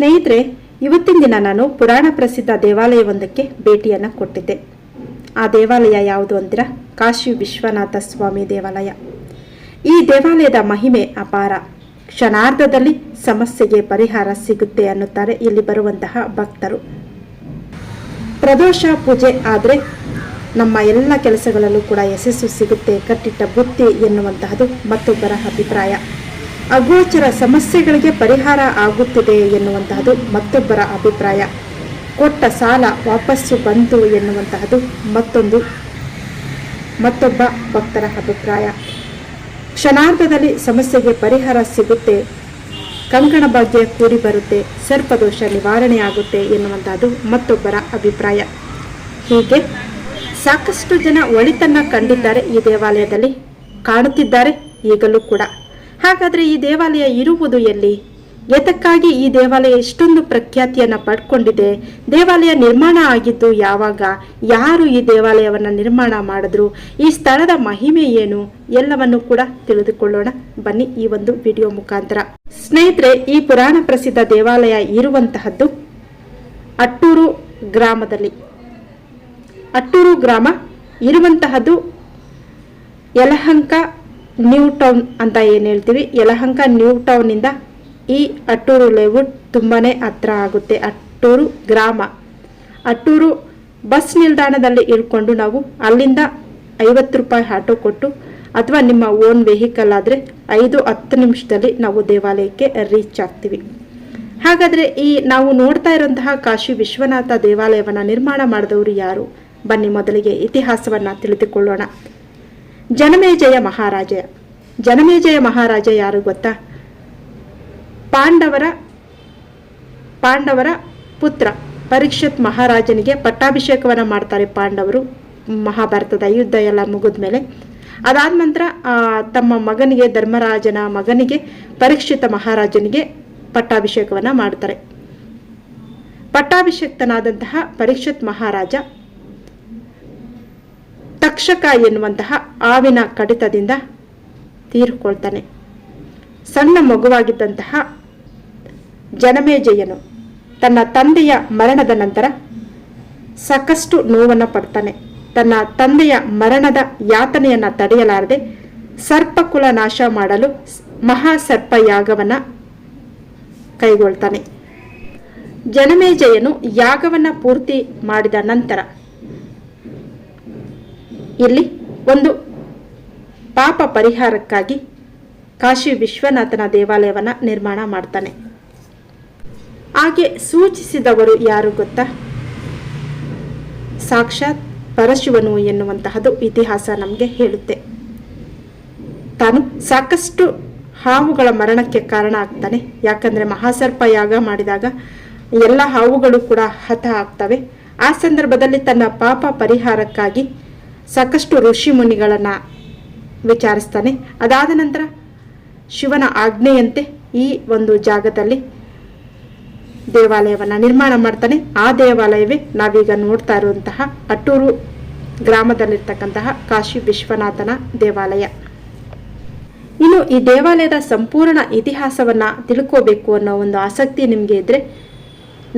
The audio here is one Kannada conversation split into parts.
ಸ್ನೇಹಿತರೆ, ಇವತ್ತಿನ ದಿನ ನಾನು ಪುರಾಣ ಪ್ರಸಿದ್ಧ ದೇವಾಲಯವೊಂದಕ್ಕೆ ಭೇಟಿಯನ್ನು ಕೊಟ್ಟಿದ್ದೆ. ಆ ದೇವಾಲಯ ಯಾವುದು ಅಂತೀರಾ? ಕಾಶಿ ವಿಶ್ವನಾಥ ಸ್ವಾಮಿ ದೇವಾಲಯ. ಈ ದೇವಾಲಯದ ಮಹಿಮೆ ಅಪಾರ. ಕ್ಷಣಾರ್ಧದಲ್ಲಿ ಸಮಸ್ಯೆಗೆ ಪರಿಹಾರ ಸಿಗುತ್ತೆ ಅನ್ನುತ್ತಾರೆ ಇಲ್ಲಿ ಬರುವಂತಹ ಭಕ್ತರು. ಪ್ರದೋಷ ಪೂಜೆ ಆದರೆ ನಮ್ಮ ಎಲ್ಲ ಕೆಲಸಗಳಲ್ಲೂ ಕೂಡ ಯಶಸ್ಸು ಸಿಗುತ್ತೆ ಕಟ್ಟಿಟ್ಟ ಬುತ್ತಿ ಎನ್ನುವಂತಹದ್ದು ಮತ್ತೊಬ್ಬರ ಅಭಿಪ್ರಾಯ. ಅಗೋಚರ ಸಮಸ್ಯೆಗಳಿಗೆ ಪರಿಹಾರ ಆಗುತ್ತಿದೆ ಎನ್ನುವಂತಹದ್ದು ಮತ್ತೊಬ್ಬರ ಅಭಿಪ್ರಾಯ. ಕೊಟ್ಟ ಸಾಲ ವಾಪಸ್ಸು ಬಂತು ಎನ್ನುವಂತಹದ್ದು ಮತ್ತೊಂದು, ಮತ್ತೊಬ್ಬ ಭಕ್ತರ ಅಭಿಪ್ರಾಯ. ಕ್ಷಣಾರ್ಧದಲ್ಲಿ ಸಮಸ್ಯೆಗೆ ಪರಿಹಾರ ಸಿಗುತ್ತೆ, ಕಂಕಣ ಭಾಗ್ಯ ಕೂಡಿ ಬರುತ್ತೆ, ಸರ್ಪದೋಷ ನಿವಾರಣೆ ಆಗುತ್ತೆ ಎನ್ನುವಂತಹದ್ದು ಮತ್ತೊಬ್ಬರ ಅಭಿಪ್ರಾಯ. ಹೀಗೆ ಸಾಕಷ್ಟು ಜನ ಒಳಿತನ್ನ ಕಂಡಿದ್ದಾರೆ ಈ ದೇವಾಲಯದಲ್ಲಿ, ಕಾಣುತ್ತಿದ್ದಾರೆ ಈಗಲೂ ಕೂಡ. ಹಾಗಾದ್ರೆ ಈ ದೇವಾಲಯ ಇರುವುದು ಎಲ್ಲಿ? ಎತಕ್ಕಾಗಿ ಈ ದೇವಾಲಯ ಇಷ್ಟೊಂದು ಪ್ರಖ್ಯಾತಿಯನ್ನ ಪಡ್ಕೊಂಡಿದೆ? ದೇವಾಲಯ ನಿರ್ಮಾಣ ಆಗಿದ್ದು ಯಾವಾಗ? ಯಾರು ಈ ದೇವಾಲಯವನ್ನ ನಿರ್ಮಾಣ ಮಾಡಿದ್ರು? ಈ ಸ್ಥಳದ ಮಹಿಮೆ ಏನು? ಎಲ್ಲವನ್ನು ಕೂಡ ತಿಳಿದುಕೊಳ್ಳೋಣ. ಬನ್ನಿ ಈ ಒಂದು ವಿಡಿಯೋ ಮುಖಾಂತರ. ಸ್ನೇಹಿತರೆ, ಈ ಪುರಾಣ ಪ್ರಸಿದ್ಧ ದೇವಾಲಯ ಇರುವಂತಹದ್ದು ಅಟ್ಟೂರು ಗ್ರಾಮದಲ್ಲಿ. ಅಟ್ಟೂರು ಗ್ರಾಮ ಇರುವಂತಹದ್ದು ಯಲಹಂಕ ನ್ಯೂ ಟೌನ್ ಅಂತ ಏನು ಹೇಳ್ತೀವಿ? ಯಲಹಂಕ ನ್ಯೂ ಟೌನಿಂದ ಈ ಅಟ್ಟೂರು ಲೇಔಟ್ ತುಂಬಾ ಹತ್ರ ಆಗುತ್ತೆ. ಅಟ್ಟೂರು ಗ್ರಾಮ. ಅಟ್ಟೂರು ಬಸ್ ನಿಲ್ದಾಣದಲ್ಲಿ ಇಳ್ಕೊಂಡು ನಾವು ಅಲ್ಲಿಂದ ಐವತ್ತು ರೂಪಾಯಿ ಆಟೋ ಕೊಟ್ಟು ಅಥವಾ ನಿಮ್ಮ ಓನ್ ವೆಹಿಕಲ್ ಆದರೆ ಐದು, ಹತ್ತು ನಿಮಿಷದಲ್ಲಿ ನಾವು ದೇವಾಲಯಕ್ಕೆ ರೀಚ್ ಆಗ್ತೀವಿ. ಹಾಗಾದರೆ ಈ ನಾವು ನೋಡ್ತಾ ಇರುವಂತಹ ಕಾಶಿ ವಿಶ್ವನಾಥ ದೇವಾಲಯವನ್ನು ನಿರ್ಮಾಣ ಮಾಡಿದವರು ಯಾರು? ಬನ್ನಿ ಮೊದಲಿಗೆ ಇತಿಹಾಸವನ್ನು ತಿಳಿದುಕೊಳ್ಳೋಣ. ಜನಮೇಜಯ ಮಹಾರಾಜ. ಜನಮೇಜಯ ಮಹಾರಾಜ ಯಾರು ಗೊತ್ತಾ? ಪಾಂಡವರ ಪಾಂಡವರ ಪುತ್ರ ಪರೀಕ್ಷತ್ ಮಹಾರಾಜನಿಗೆ ಪಟ್ಟಾಭಿಷೇಕವನ್ನು ಮಾಡ್ತಾರೆ ಪಾಂಡವರು ಮಹಾಭಾರತದ ಯುದ್ಧ ಎಲ್ಲ ಮುಗಿದ ಮೇಲೆ ಅದಾದ ನಂತರ ತಮ್ಮ ಮಗನಿಗೆ, ಧರ್ಮರಾಜನ ಮಗನಿಗೆ ಪರೀಕ್ಷಿತ ಮಹಾರಾಜನಿಗೆ ಪಟ್ಟಾಭಿಷೇಕವನ್ನು ಮಾಡ್ತಾರೆ. ಪಟ್ಟಾಭಿಷೇಕ್ತನಾದಂತಹ ಪರೀಕ್ಷತ್ ಮಹಾರಾಜ ತಕ್ಷಕ ಎನ್ನುವಂತಹ ಆವಿನ ಕಡಿತದಿಂದ ತೀರಿಕೊಳ್ತಾನೆ. ಸಣ್ಣ ಮಗುವಾಗಿದ್ದಂತಹ ಜನಮೇಜಯನು ತನ್ನ ತಂದೆಯ ಮರಣದ ನಂತರ ಸಾಕಷ್ಟು ನೋವನ್ನು ಪಡ್ತಾನೆ. ತನ್ನ ತಂದೆಯ ಮರಣದ ಯಾತನೆಯನ್ನು ತಡೆಯಲಾರದೆ ಸರ್ಪಕುಲ ನಾಶ ಮಾಡಲು ಮಹಾಸರ್ಪ ಯಾಗವನ್ನು ಕೈಗೊಳ್ತಾನೆ. ಜನಮೇಜಯನು ಯಾಗವನ್ನು ಪೂರ್ತಿ ಮಾಡಿದ ನಂತರ ಇಲ್ಲಿ ಒಂದು, ಪಾಪ ಪರಿಹಾರಕ್ಕಾಗಿ ಕಾಶಿ ವಿಶ್ವನಾಥನ ದೇವಾಲಯವನ್ನ ನಿರ್ಮಾಣ ಮಾಡ್ತಾನೆ. ಹಾಗೆ ಸೂಚಿಸಿದವರು ಯಾರು ಗೊತ್ತಾ? ಸಾಕ್ಷಾತ್ ಪರಶಿವನು ಎನ್ನುವಂತಹದ್ದು ಇತಿಹಾಸ ನಮಗೆ ಹೇಳುತ್ತೆ. ತಾನು ಸಾಕಷ್ಟು ಹಾವುಗಳ ಮರಣಕ್ಕೆ ಕಾರಣ ಆಗ್ತಾನೆ. ಯಾಕಂದ್ರೆ ಮಹಾಸರ್ಪ ಯಾಗ ಮಾಡಿದಾಗ ಎಲ್ಲ ಹಾವುಗಳು ಕೂಡ ಹತ ಆಗ್ತವೆ. ಆ ಸಂದರ್ಭದಲ್ಲಿ ತನ್ನ ಪಾಪ ಪರಿಹಾರಕ್ಕಾಗಿ ಸಾಕಷ್ಟು ಋಷಿ ಮುನಿಗಳನ್ನು ವಿಚಾರಿಸ್ತಾನೆ. ಅದಾದ ನಂತರ ಶಿವನ ಆಜ್ಞೆಯಂತೆ ಈ ಒಂದು ಜಾಗದಲ್ಲಿ ದೇವಾಲಯವನ್ನು ನಿರ್ಮಾಣ ಮಾಡ್ತಾನೆ. ಆ ದೇವಾಲಯವೇ ನಾವೀಗ ನೋಡ್ತಾ ಇರುವಂತಹ ಅಟ್ಟೂರು ಗ್ರಾಮದಲ್ಲಿರ್ತಕ್ಕಂತಹ ಕಾಶಿ ವಿಶ್ವನಾಥನ ದೇವಾಲಯ. ಇನ್ನು ಈ ದೇವಾಲಯದ ಸಂಪೂರ್ಣ ಇತಿಹಾಸವನ್ನ ತಿಳ್ಕೋಬೇಕು ಅನ್ನೋ ಒಂದು ಆಸಕ್ತಿ ನಿಮಗೆ ಇದ್ರೆ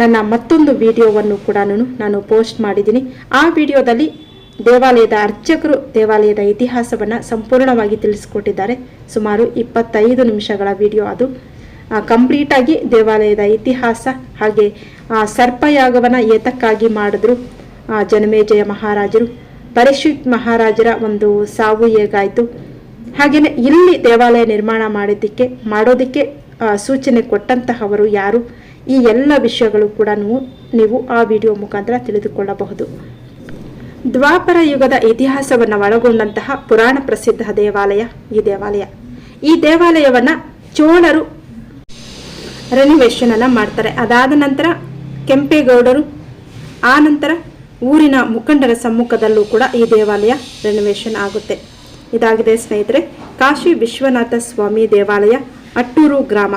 ನನ್ನ ಮತ್ತೊಂದು ವಿಡಿಯೋವನ್ನು ಕೂಡ ನಾನು ಪೋಸ್ಟ್ ಮಾಡಿದ್ದೀನಿ. ಆ ವಿಡಿಯೋದಲ್ಲಿ ದೇವಾಲಯದ ಅರ್ಚಕರು ದೇವಾಲಯದ ಇತಿಹಾಸವನ್ನು ಸಂಪೂರ್ಣವಾಗಿ ತಿಳಿಸಿಕೊಟ್ಟಿದ್ದಾರೆ. ಸುಮಾರು ಇಪ್ಪತ್ತೈದು ನಿಮಿಷಗಳ ವಿಡಿಯೋ ಅದು. ಕಂಪ್ಲೀಟಾಗಿ ದೇವಾಲಯದ ಇತಿಹಾಸ ಹಾಗೆ ಆ, ಸರ್ಪಯಾಗವನ್ನು ಏತಕ್ಕಾಗಿ ಮಾಡಿದ್ರು ಆ, ಜನಮೇಜಯ ಮಹಾರಾಜರು. ಪರಿಶುದ್ಧ ಮಹಾರಾಜರ ಒಂದು ಸಾವು ಹೇಗಾಯಿತು? ಹಾಗೆಯೇ ಇಲ್ಲಿ ದೇವಾಲಯ ನಿರ್ಮಾಣ ಮಾಡಿದ್ದಕ್ಕೆ ಮಾಡೋದಕ್ಕೆ ಸೂಚನೆ ಕೊಟ್ಟಂತಹವರು ಯಾರು? ಈ ಎಲ್ಲ ವಿಷಯಗಳು ಕೂಡ ನೀವು ನೀವು ಆ ವಿಡಿಯೋ ಮುಖಾಂತರ ತಿಳಿದುಕೊಳ್ಳಬಹುದು. ದ್ವಾಪರ ಯುಗದ ಇತಿಹಾಸವನ್ನು ಒಳಗೊಂಡಂತಹ ಪುರಾಣ ಪ್ರಸಿದ್ಧ ದೇವಾಲಯ ಈ ದೇವಾಲಯ. ಈ ದೇವಾಲಯವನ್ನ ಚೋಳರು ರೆನಿವೇಶನ್ ಅನ್ನ ಮಾಡ್ತಾರೆ. ಅದಾದ ನಂತರ ಕೆಂಪೇಗೌಡರು, ಆ ನಂತರ ಊರಿನ ಮುಖಂಡರ ಸಮ್ಮುಖದಲ್ಲೂ ಕೂಡ ಈ ದೇವಾಲಯ ರೆನಿವೇಶನ್ ಆಗುತ್ತೆ. ಇದಾಗಿದೆ ಸ್ನೇಹಿತರೆ, ಕಾಶಿ ವಿಶ್ವನಾಥ ಸ್ವಾಮಿ ದೇವಾಲಯ, ಅಟ್ಟೂರು ಗ್ರಾಮ.